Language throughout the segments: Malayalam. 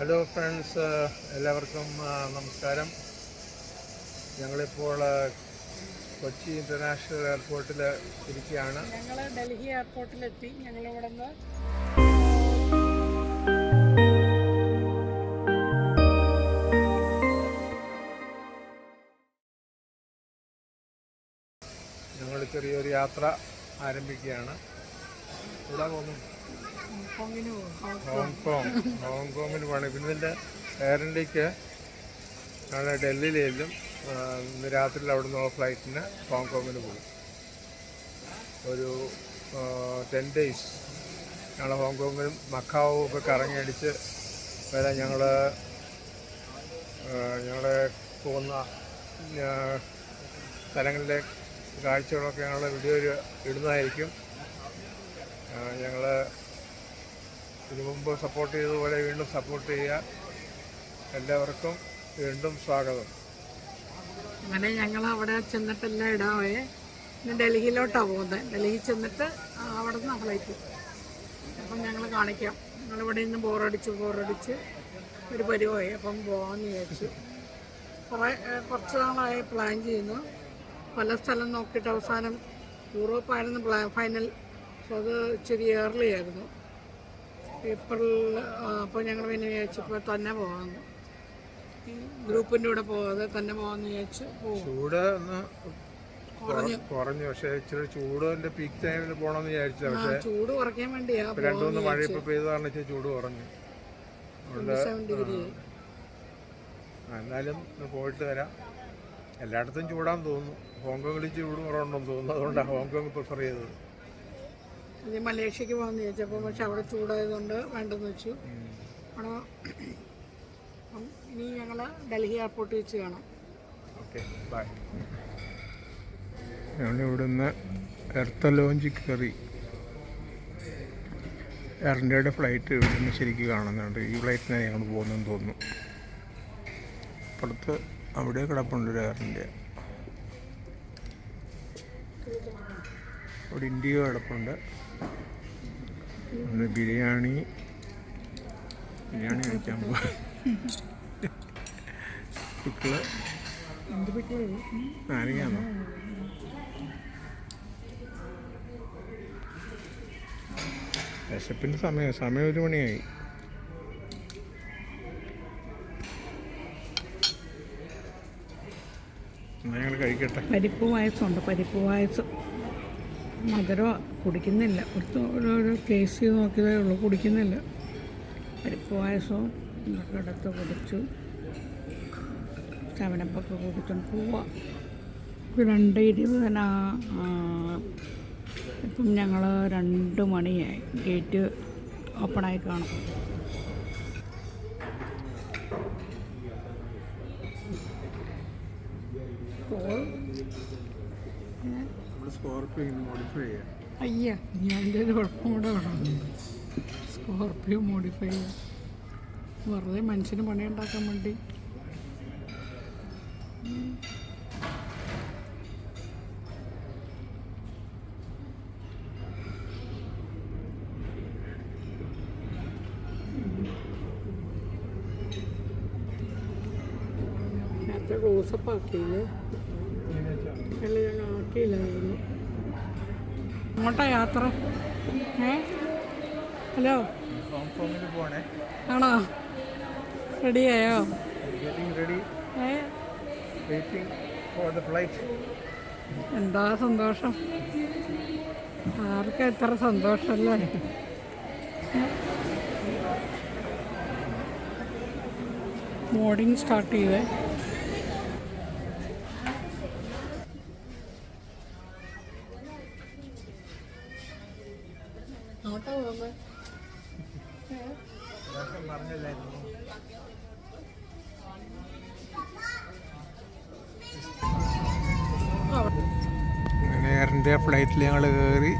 ഹലോ ഫ്രണ്ട്സ് എല്ലാവർക്കും നമസ്കാരം. ഞങ്ങളിപ്പോൾ ആ, കൊച്ചി ഇന്റർനാഷണൽ എയർപോർട്ടിൽ ഇരിക്കുകയാണ്. ഞങ്ങൾ ഡൽഹി എയർപോർട്ടിലെത്തി. ഞങ്ങൾ ഇവിടെ നിന്ന് ഞങ്ങൾ ചെറിയൊരു യാത്ര ആരംഭിക്കുകയാണ്. ഇവിടെ പോകുന്നു ഹോങ്കോങ് ഹോങ്കോങ്ങിൽ പോകണം പിന്നെ ഇതിന്റെ എയർ ഇന്ത്യയ്ക്ക് ഡൽഹിയിലും ആ, ഇന്ന് രാത്രി അവിടുന്ന് ഫ്ലൈറ്റിന് ഹോങ്കോങ്ങിന് പോകും ഒരു ടെൻ ഡേയ്സ് ഞങ്ങൾ ഹോങ്കോങ്ങിലും മക്കാവും ഒക്കെ കറങ്ങിയടിച്ച് വരാൻ ഞങ്ങൾ ഞങ്ങളെ പോകുന്ന സ്ഥലങ്ങളിലെ കാഴ്ചകളൊക്കെ ഞങ്ങൾ വീഡിയോയിൽ ഇടുന്നതായിരിക്കും. ഞങ്ങൾ ഇതിനു മുമ്പ് സപ്പോർട്ട് ചെയ്തതുപോലെ വീണ്ടും സപ്പോർട്ട് ചെയ്യുക. എല്ലാവർക്കും വീണ്ടും സ്വാഗതം. അങ്ങനെ ഞങ്ങൾ അവിടെ ചെന്നിട്ടെല്ലാം ഇടാവേ. പിന്നെ ഡൽഹിയിലോട്ടാണ് പോകുന്നത്. ഡൽഹി ചെന്നിട്ട് അവിടെ നിന്ന് ഫ്ലൈറ്റ് അപ്പം ഞങ്ങൾ കാണിക്കാം. ഞങ്ങളിവിടെ നിന്ന് ബോറടിച്ച് ബോറടിച്ച് ഒരു പരിവായി അപ്പം പോകാമെന്ന് വിചാരിച്ചു. കുറേ കുറച്ച് നാളായി പ്ലാൻ ചെയ്യുന്നു. പല സ്ഥലം നോക്കിയിട്ട് അവസാനം യൂറോപ്പായിരുന്നു പ്ലാൻ ഫൈനൽ സോ അത് ഇച്ചിരി ഏർലി ആയിരുന്നു. ഏപ്രിൽ അപ്പോൾ ഞങ്ങൾ പിന്നെ വിചാരിച്ചപ്പോൾ തന്നെ പോകാമെന്ന്. ഗ്രൂപ്പിന്റെ കൂടെ പോകാതെ തന്നെ പോകാമെന്ന് വിചാരിച്ച് ചൂട് കുറഞ്ഞു. പക്ഷേ ഇച്ചിരി ചൂടിന്റെ പീക്ക് ടൈമിൽ പോകണമെന്ന് വിചാരിച്ചു പക്ഷേ ചൂട് കുറയ്ക്കാൻ വേണ്ടിയാ ഇപ്പം രണ്ടു മൂന്ന് മഴ ഇപ്പോൾ പെയ്ത കാരണം ഇച്ചിരി ചൂട് കുറഞ്ഞു. എന്നാലും പോയിട്ട് വരാം. എല്ലായിടത്തും ചൂടാന്ന് തോന്നുന്നു. ഹോങ്കോങ്ങിൽ ചൂട് കുറവുണ്ടെന്ന് തോന്നുന്നു. അതുകൊണ്ടാണ് ഹോങ്കോങ് പ്രിഫർ ചെയ്തത്. അത് മലേഷ്യക്ക് പോകാമെന്ന് ചോദിച്ചപ്പോൾ പക്ഷെ അവിടെ ചൂടായതുകൊണ്ട് വേണ്ടെന്ന് വെച്ചു. അവിടെ ഇനി ഞങ്ങൾ ഡൽഹി എയർപോർട്ടിൽ വെച്ച് കാണാം. ഓക്കെ ബൈ ഞങ്ങളിവിടെ നിന്ന് എർത്ത ലോഞ്ചിൽ കയറി എയർ ഇന്ത്യയുടെ ഫ്ലൈറ്റ് ഇവിടെ നിന്ന് ശരിക്കും കാണുന്നുണ്ട്. ഈ ഫ്ലൈറ്റിനാണ് ഞങ്ങൾ പോകുന്നതെന്ന് തോന്നുന്നു. അപ്പുറത്ത് അവിടെ കിടപ്പുണ്ട് ഒരു എയർ ഇന്ത്യ. അവിടെ ഇന്ത്യയോ കിടപ്പുണ്ട്. ഒന്ന് ബിരിയാണി ബിരിയാണി കഴിക്കാൻ പോവാ. പിക്കിൾ വിശപ്പിന്റെ സമയം സമയം ഒരു മണിയായി. ഞങ്ങൾ കഴിക്കട്ടെ? പരിപ്പ് പായസമുണ്ട് പരിപ്പ് പായസം. മധുരം കുടിക്കുന്നില്ല. ഒരു ഓരോരോ ടേസ്റ്റ് ചെയ്ത് നോക്കിയതേ ഉള്ളൂ. കുടിക്കുന്നില്ല. പരിപ്പ് പായസവും ഇതൊക്കെ എടുത്ത് കുടിച്ചു. ചവനപ്പൊക്കെ കുടിച്ചോണ്ട് പോവാം. രണ്ട് ഇരുപതിനാ ഇപ്പം ഞങ്ങൾ രണ്ട് മണിയായി. ഗേറ്റ് ഓപ്പണായി കാണും. സ്കോർപ്പിയോ മോഡിഫൈ ചെയ്യാം. അയ്യ ഞാൻ ഒരു കുഴപ്പം കൂടെ സ്കോർപ്പിയോ മോഡിഫൈ ചെയ്യാം. വെറുതെ മനുഷ്യന് പണിയുണ്ടാക്കാൻ വേണ്ടി. നേരത്തെ ക്ലോസപ്പ് ആക്കിയില്ലേ? അല്ല ഞാൻ ആക്കിയില്ലായിരുന്നു. എങ്ങോട്ടാ യാത്ര? ഏ? ഹലോ? ആണോ? റെഡിയായോ? എന്താ സന്തോഷം? ആർക്കും എത്ര സന്തോഷമല്ലേ മോർണിംഗ് സ്റ്റാർട്ട് ചെയ്തേ. ഫ്ലൈറ്റിൽ ഞങ്ങൾ കയറി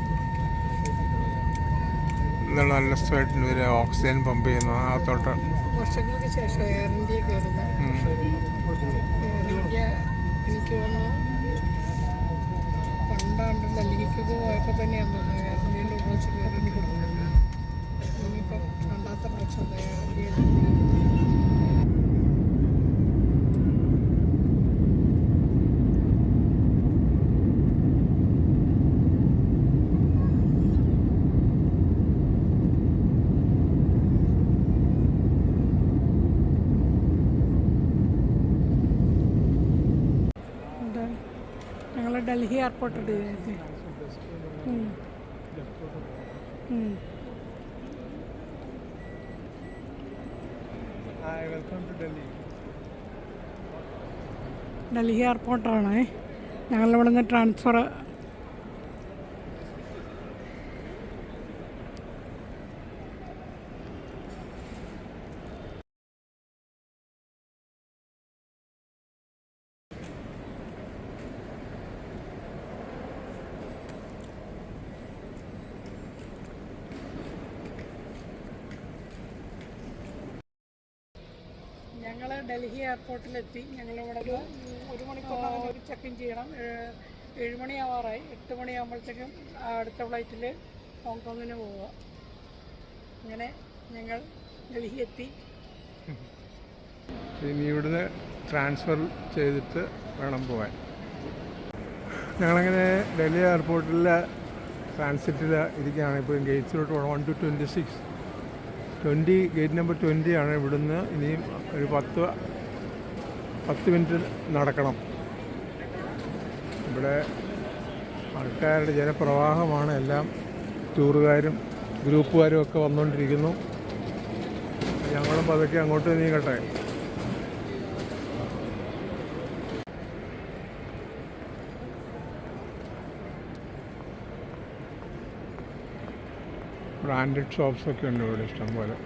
ഇതാണ് നല്ല സ്ഥലമായിട്ട് ഒരു ഓക്സിജൻ പമ്പ് ചെയ്യുന്നു. അകത്തോട്ട്. വർഷങ്ങൾക്ക് ശേഷം എയർ ഇന്ത്യ എനിക്ക് തോന്നുന്നു പണ്ടാണ്ട് ഡൽഹിക്കൊക്കെ പോയപ്പോൾ തന്നെയാണ് തോന്നുന്നത് എയർ ഇന്ത്യയിൽ ഉപയോഗിച്ച് കയറി ഇനിയിപ്പം രണ്ടാമത്തെ പ്രശ്നം എയർ ഇന്ത്യയിൽ ഡൽഹി എയർപോർട്ട് ഉണ്ട് ഡൽഹി എയർപോർട്ടാണ് ഞങ്ങളിവിടെ നിന്ന് ട്രാൻസ്ഫർ ഞങ്ങൾ ഡൽഹി എയർപോർട്ടിലെത്തി. ഞങ്ങളിവിടെ ഒരു മണിക്കൂറിനകം ഒരു ചെക്കിൻ ചെയ്യണം. ഏഴ് ഏഴ് മണിയാവാറായി എട്ട് മണിയാകുമ്പോഴത്തേക്കും അടുത്ത ഫ്ലൈറ്റിൽ ഹോങ്കോങ്ങിന് പോവുക. അങ്ങനെ ഞങ്ങൾ ഡൽഹി എത്തി. ഇനി ഇവിടുന്ന് ട്രാൻസ്ഫർ ചെയ്തിട്ട് വേണം പോകാൻ ഞങ്ങളങ്ങനെ ഡൽഹി എയർപോർട്ടിൽ ട്രാൻസിറ്റിൽ ഇരിക്കുകയാണ്. ഇപ്പോൾ ഗേറ്റ്സിലോട്ട് പോകണം. One two twenty six twenty gate number twenty ആണ് ഇവിടുന്ന് ഇനിയും ഒരു പത്ത് പത്ത് മിനിറ്റ് നടക്കണം. ഇവിടെ ആൾക്കാരുടെ ജനപ്രവാഹമാണ് എല്ലാം ടൂറുകാരും ഗ്രൂപ്പുകാരും ഒക്കെ വന്നുകൊണ്ടിരിക്കുന്നു. ഞങ്ങളും പതുക്കെ അങ്ങോട്ട് നീങ്ങട്ടെ. ബ്രാൻഡഡ് ഷോപ്സൊക്കെ ഉണ്ട് ഇവിടെ ഇഷ്ടംപോലെ.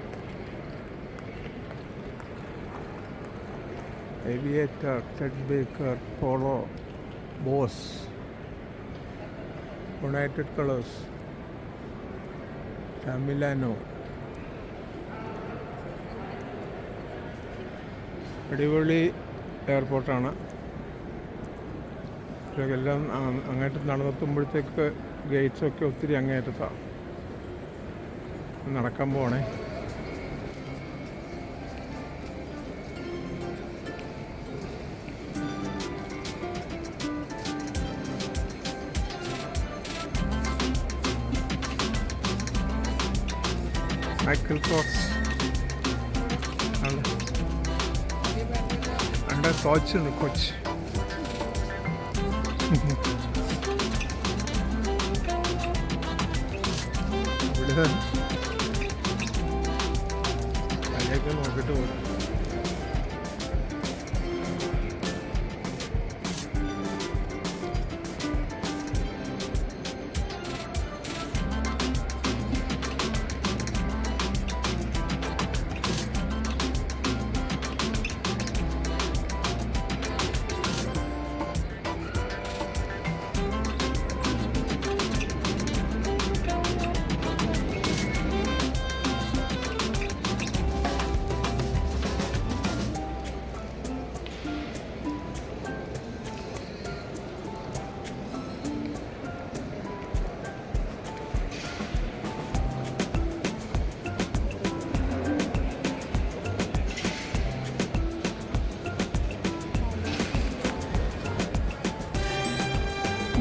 Aviator Ted Baker Polo Boss United Colors ടമിലാനോ അടിപൊളി എയർപോർട്ടാണ് എല്ലാം അങ്ങോട്ട് നടന്നെത്തുമ്പോഴത്തേക്ക് ഗേറ്റ്സൊക്കെ ഒത്തിരി അങ്ങേറ്റത്താണ് നടക്കാൻ പോണേ മൈക്കിൾ ക്രോസ് അണ്ട കോച്ച് കോച്ച്. ഇവിടെ നോക്കിയിട്ട് പോകും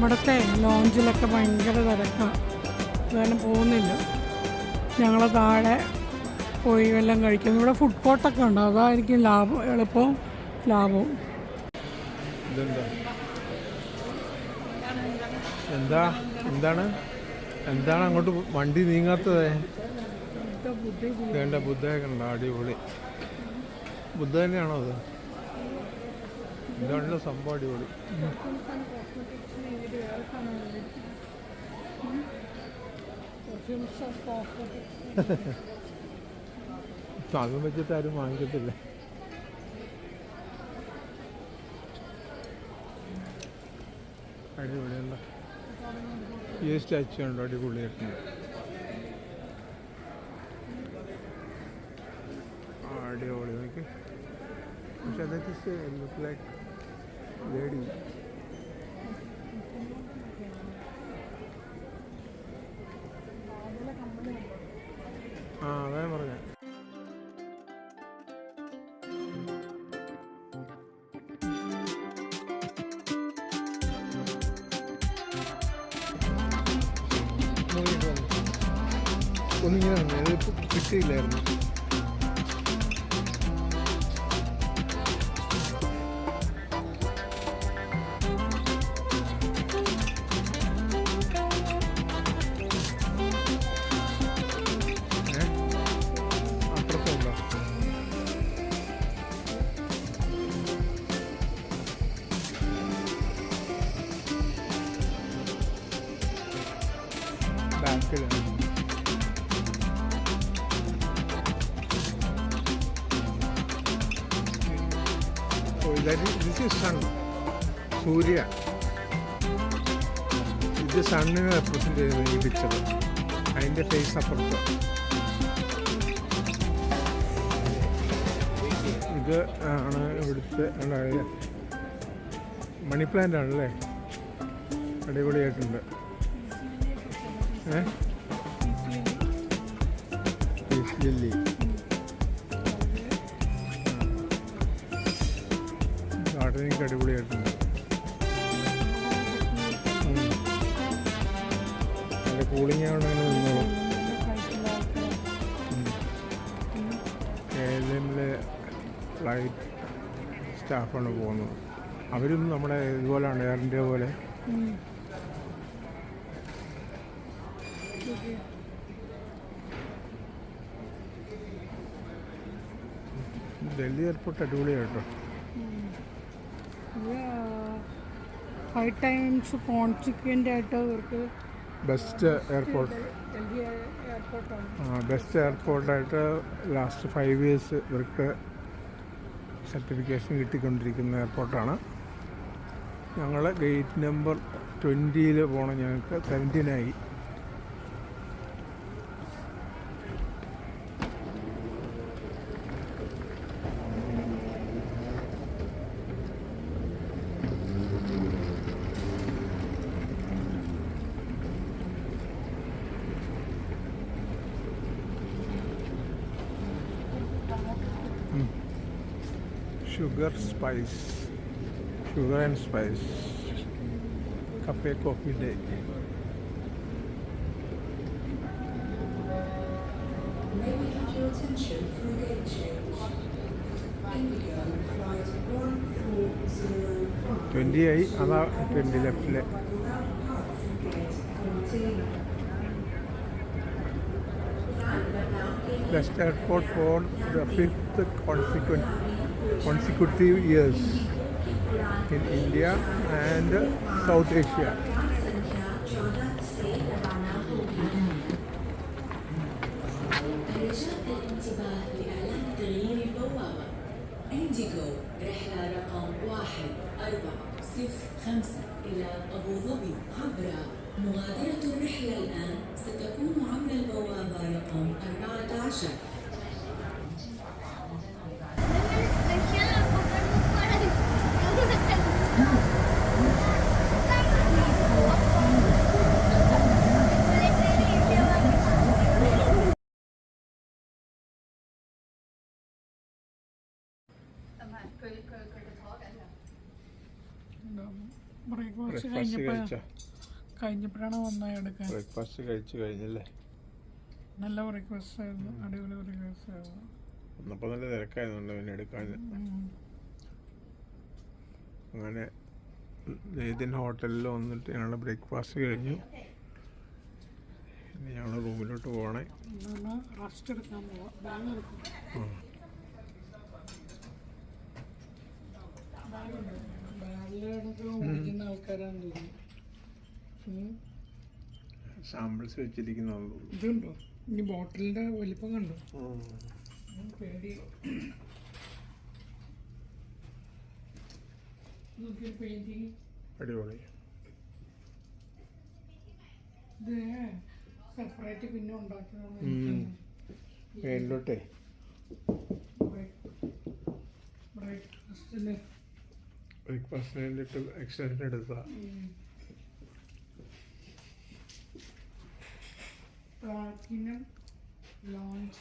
ഇവിടുത്തെ ലോഞ്ചിലൊക്കെ ഭയങ്കര തിരക്കാണ് അതുകാരണം പോകുന്നില്ല. ഞങ്ങൾ താഴെ പോയി എല്ലാം കഴിക്കുന്നു ഇവിടെ ഫുഡ് കോർട്ടൊക്കെ ഉണ്ട്. അതായിരിക്കും ലാഭം എളുപ്പവും ലാഭവും. എന്താ? എന്താണ്? എന്താണ് അങ്ങോട്ട് വണ്ടി നീങ്ങാത്തത്? വേണ്ട ബുദ്ധയൊക്കെ ഉണ്ടോ. അടിപൊളി. ബുദ്ധ തന്നെയാണോ അത്? എന്താണല്ലോ സംഭവം അടിപൊളി. അതും വെച്ചിട്ട് ആരും വാങ്ങിക്കത്തില്ല. അടിപൊളിയല്ല ഈ സ്റ്റാച്ചു ഉണ്ടോ അടിപൊളിയായിട്ടുണ്ട് അടിപൊളി. നോക്കി. പക്ഷെ അതൊക്കെ ലുക്ക് ലൈക്ക് ലേഡി ഒന്നിങ്ങനെ തന്നെ ദിസ് ഇസ് സൺ സൂര്യ. ഇത് സണ്ണിനെ റെപ്രസെന്റ് ചെയ്യുന്നത് ഈ പിക്ചർ അതിന്റെ ഫേസ് അപ്പുറത്ത്. ഇത് ആണ് ഇവിടുത്തെ മണി പ്ലാന്റ് ആണല്ലേ? അടിപൊളിയായിട്ടുണ്ട്. ഏ? ലില്ലി ഗാർഡനിങ് അടിപൊളിയായിട്ടുണ്ട്. നല്ല കൂളിംഗ് ആവണമെങ്കിൽ നിന്നോളും ഏലിയനിലെ ഫ്ലൈറ്റ് സ്റ്റാഫാണ് പോകുന്നത് അവരും നമ്മുടെ ഇതുപോലെയാണ് എയർ പോലെ ഡൽഹി എയർപോർട്ട് അടിപൊളിയായിട്ടോ ഫൈവ് ടൈംസ് കോൺസിക്വന്റ് ആയിട്ട് അവർക്ക് ബെസ്റ്റ് എയർപോർട്ട് ബെസ്റ്റ് എയർപോർട്ടായിട്ട് ലാസ്റ്റ് ഫൈവ് ഇയേഴ്സ് ഇവർക്ക് സർട്ടിഫിക്കേഷൻ കിട്ടിക്കൊണ്ടിരിക്കുന്ന എയർപോർട്ടാണ് ഞങ്ങൾ ഗേറ്റ് നമ്പർ ട്വന്റിയിൽ പോകണം ഞങ്ങൾക്ക് സെവന്റീനായി sugar spice sugar and spice cafe coffee day change? Indigo flight 28, another 20 left leg. Last airport for the fifth consequence. consecutive years in India and South Asia. إنديجو رحلة رقم واحد أربعة صفر خمسة إلى أبو ظبي عبر مغادرة الرحلة الآن ستكون عبر البوابة رقم 14 breakfast breakfast കഴിച്ച? കഴിഞ്ഞപ്പോഴാണ് വന്നത് എടുക്കാൻ. ബ്രേക്ക്ഫാസ്റ്റ് കഴിച്ചു കഴിഞ്ഞല്ലേ? നല്ല ബ്രേക്ക്ഫാസ്റ്റ് ആയിരുന്നു. അടിപൊളി ബ്രേക്ക്ഫാസ്റ്റ് ആയിരുന്നു. വന്നപ്പോൾ നല്ല തിരക്കായതുകൊണ്ട് പിന്നെ എടുക്കാൻ. അങ്ങനെ ഏതിൻ ഹോട്ടലിൽ വന്നിട്ട് ഞങ്ങൾ ബ്രേക്ക്ഫാസ്റ്റ് കഴിഞ്ഞു. ഇനി ഞങ്ങൾ റൂമിലോട്ട് പോകണേ റെസ്റ്റ് എടുക്കാൻ പോവാം. ആൾക്കാരാണ്. സാമ്പിൾസ് വെച്ചിരിക്കുന്നുള്ളൂ. ഇതുണ്ടോ? ഇനി ബോട്ടിലിന്റെ വലിപ്പം കണ്ടോ? പേടി. അടിപൊളി. ഇത് സെപ്പറേറ്റ് പിന്നെ ഉണ്ടാക്കിയതാണ് ഉം. മേലിലോട്ടേ. ബ്രേക്ക്ഫാസ്റ്റിന് ബ്രേക്ക്ഫാസ്റ്റിന് വേണ്ടിയിട്ട് എക്സ്റ്റൻഷൻ എടുക്കുക. പ്ലാറ്റിനം ലോഞ്ച്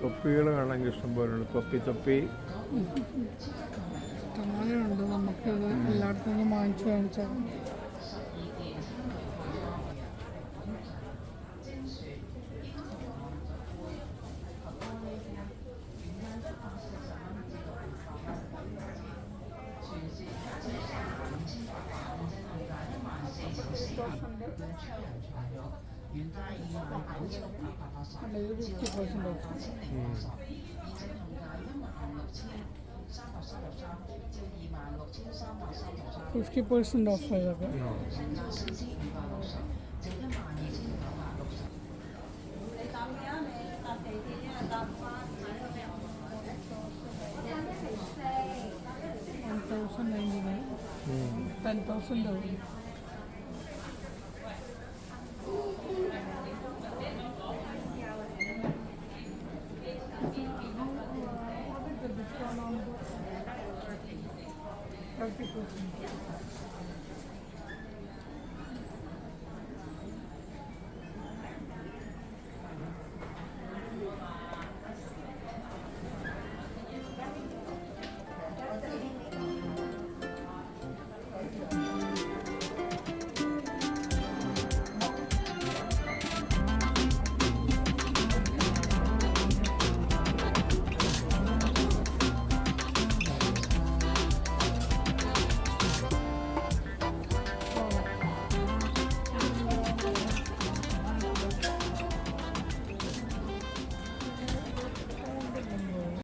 തൊപ്പികൾ കാണാൻ ഇഷ്ടം പോലെയാണ് തൊപ്പി തൊപ്പി. ഇഷ്ടംപോലെയുണ്ട് നമുക്ക് എല്ലായിടത്തും നിന്ന് വാങ്ങിച്ചു വാങ്ങിച്ചാൽ 원래 이렇게 보시면 음. Fifty percent off 하려고. 음. 10,000 only.